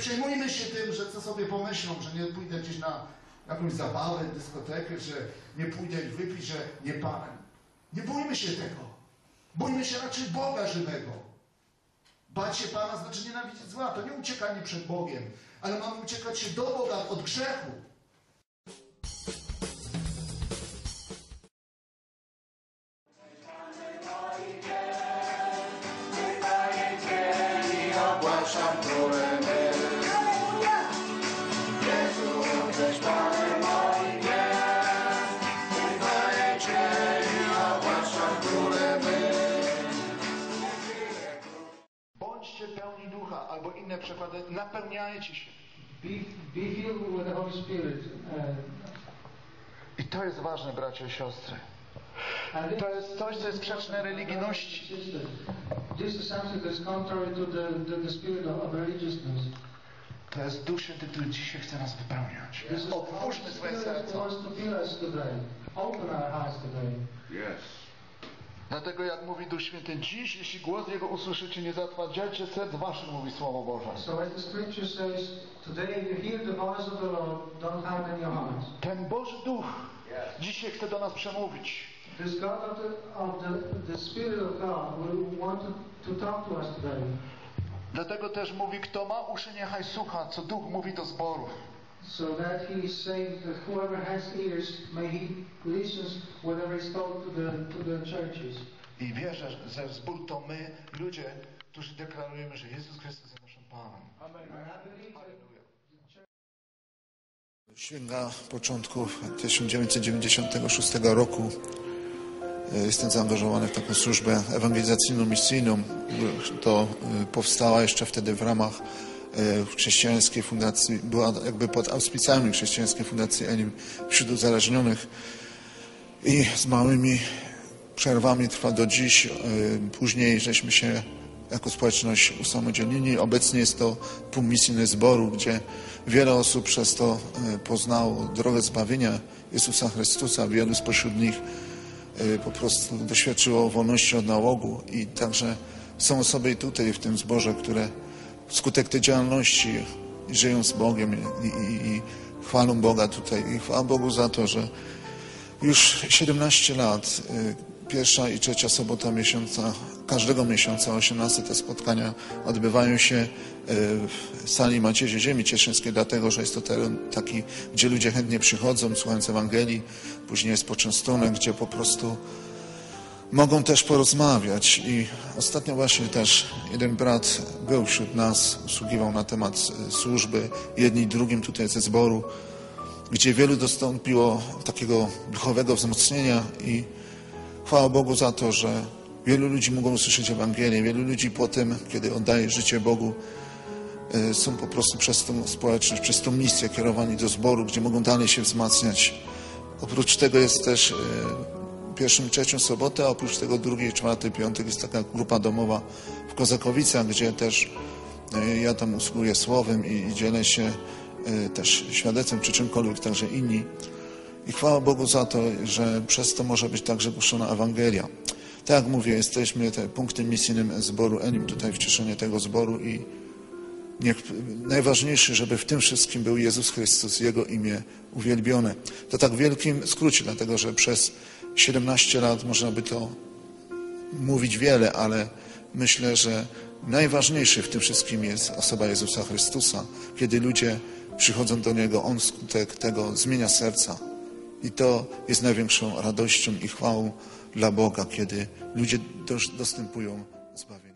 Przejmujmy się tym, że co sobie pomyślą, że nie pójdę gdzieś na jakąś zabawę, dyskotekę, że nie pójdę wypić, że nie palę. Nie bójmy się tego. Bójmy się raczej Boga żywego. Bać się Pana znaczy nienawidzić zła. To nie uciekanie przed Bogiem, ale mamy uciekać się do Boga od grzechu. Albo inne przekłady, napełniajcie się. Be, be filled with the Holy Spirit. Uh, I to jest ważne, bracia i siostry. To jest coś, co jest sprzeczne religijności. To jest Duch Święty, który dzisiaj chce nas wypełniać. Otwórzmy swoje Spirit that Dlatego jak mówi Duch Święty, dziś, jeśli głos Jego usłyszycie, nie zatwardziajcie serc waszych, mówi Słowo Boże. So as the scripture says, today if you hear the voice of the Lord, don't harden your hearts. Ten Boży Duch dzisiaj chce do nas przemówić. This God of the, of the, the Spirit of God will want to, to talk to us today. Dlatego też mówi, kto ma uszy, niechaj słucha, co Duch mówi do zborów. So that he is saying that whoever has ears, may he listens whatever is told to the, to the churches. I wierzę, że zbór to my, ludzie, którzy deklarujemy, że Jezus Chrystus jest naszym Panem. Sięga początków 1996 roku. E, Jestem zaangażowany w taką służbę ewangelizacyjno-misyjną. To e, powstała jeszcze wtedy w ramach e, chrześcijańskiej fundacji, była jakby pod auspicjami chrześcijańskiej fundacji Elim wśród uzależnionych i z małymi przerwami trwa do dziś. E, Później żeśmy się jako społeczność usamodzielnili. Obecnie jest to półmisyjny zboru, gdzie wiele osób przez to e, poznało drogę zbawienia Jezusa Chrystusa. Wielu spośród nich e, po prostu doświadczyło wolności od nałogu i także są osoby tutaj w tym zborze, które wskutek tej działalności żyją z Bogiem i, i, i chwalą Boga tutaj. I chwała Bogu za to, że już 17 lat, y, pierwsza i trzecia sobota miesiąca, każdego miesiąca, 18 te spotkania odbywają się y, w sali Macierzy Ziemi Cieszyńskiej, dlatego, że jest to teren taki, gdzie ludzie chętnie przychodzą, słuchając Ewangelii, później jest poczęstunek, gdzie po prostu mogą też porozmawiać i ostatnio właśnie też jeden brat był wśród nas, usługiwał na temat y, służby, jedni drugim tutaj ze zboru, gdzie wielu dostąpiło takiego duchowego wzmocnienia i chwała Bogu za to, że wielu ludzi mogą usłyszeć Ewangelię, wielu ludzi po tym, kiedy oddaje życie Bogu, y, są po prostu przez tą społeczność, przez tą misję kierowani do zboru, gdzie mogą dalej się wzmacniać. Oprócz tego jest też y, pierwszą, i trzecią sobotę, a oprócz tego drugi, czwarty, piątek jest taka grupa domowa w Kozakowicach, gdzie też y, ja tam usługuję słowem i, i dzielę się y, też świadectwem czy czymkolwiek, także inni. I chwała Bogu za to, że przez to może być także głoszona Ewangelia. Tak jak mówię, jesteśmy te punktem misyjnym zboru Enim tutaj w Cieszynie tego zboru i Niech najważniejszy, żeby w tym wszystkim był Jezus Chrystus, Jego imię uwielbione. To tak w wielkim skrócie, dlatego że przez 17 lat można by to mówić wiele, ale myślę, że najważniejszy w tym wszystkim jest osoba Jezusa Chrystusa. Kiedy ludzie przychodzą do Niego, On skutek tego zmienia serca. I to jest największą radością i chwałą dla Boga, kiedy ludzie dos- dostępują zbawienia.